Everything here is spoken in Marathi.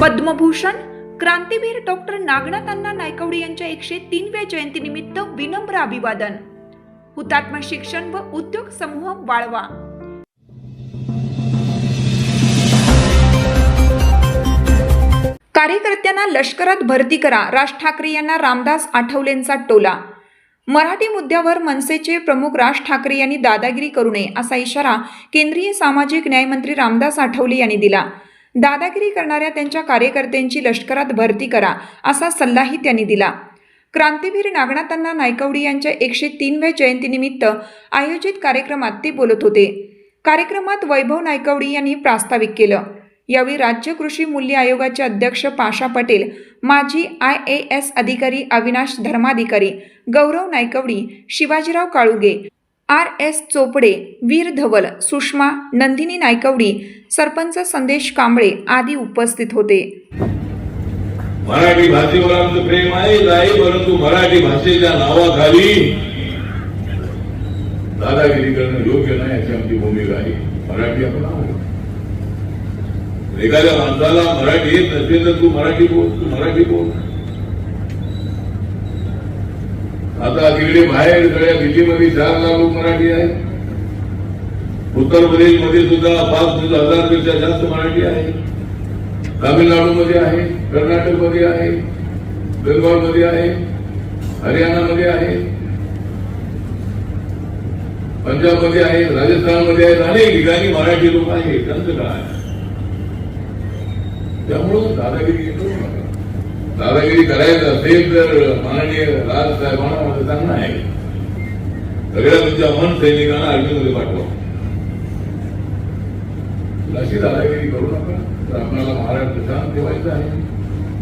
पद्मभूषण क्रांतीवीर डॉक्टर नागनाथ अण्णा नायकवडे यांच्या एकशे तीनव्या जयंतीनिमित्त विनम्र अभिवादन. हुतात्मा शिक्षण व उद्योग समूह वाळवा. कार्यकर्त्यांना लष्करात भरती करा राज ठाकरे यांना रामदास आठवलेंचा टोला. मराठी मुद्द्यावर मनसेचे प्रमुख राज ठाकरे यांनी दादागिरी करू नये असा इशारा केंद्रीय सामाजिक न्यायमंत्री रामदास आठवले यांनी दिला. दादागिरी करणाऱ्या त्यांच्या कार्यकर्त्यांची लष्करात भरती करा असा सल्लाही त्यांनी दिला. क्रांतीवीर नागनाथांना नायकवडी यांच्या एकशे तीनव्या जयंतीनिमित्त आयोजित कार्यक्रमात ते बोलत होते. कार्यक्रमात वैभव नायकवडी यांनी प्रास्ताविक केलं. यावेळी राज्य कृषी मूल्य आयोगाचे अध्यक्ष पाशा पटेल माजी आय ए एस अधिकारी अविनाश धर्माधिकारी गौरव नायकवडी शिवाजीराव काळुगे आर एस चोपडे वीर धवल सुषमा नंदिनी नायकवडी सरपंच संदेश कांबळे आदी उपस्थित होते. मराठी भाषेवर आमचं प्रेम आहेच आहे परंतु मराठी भाषेच्या नावाखाली दादागिरी करणं योग्य नाही अशी आमची भूमिका आहे. मराठी आपण आहोत. एखाद्या माणसाला मराठी येत नसेल तर तू मराठी बोल तू मराठी बोल. आता तिकडे बाहेर सगळ्या दिल्लीमध्ये चार लाख लोक मराठी आहेत उत्तर प्रदेशमध्ये सुद्धा पाच हजारपेक्षा जास्त मराठी आहे. तामिळनाडूमध्ये आहे कर्नाटकमध्ये आहे बेंगॉलमध्ये आहे हरियाणामध्ये आहे पंजाबमध्ये आहे राजस्थानमध्ये आहेत. अनेक ठिकाणी मराठी लोक आहेत त्यांचं काय त्यामुळं दादागिरी करू नका दादागिरी करायचं असेल तर माननीय राज साहेबांना माझं सांगणं आहे सगळ्या तुमच्या मन सैनिकांना आर्मीमध्ये पाठवा अशी दादागिरी करू नका तर आपल्याला महाराष्ट्र शांत ठेवायचं आहे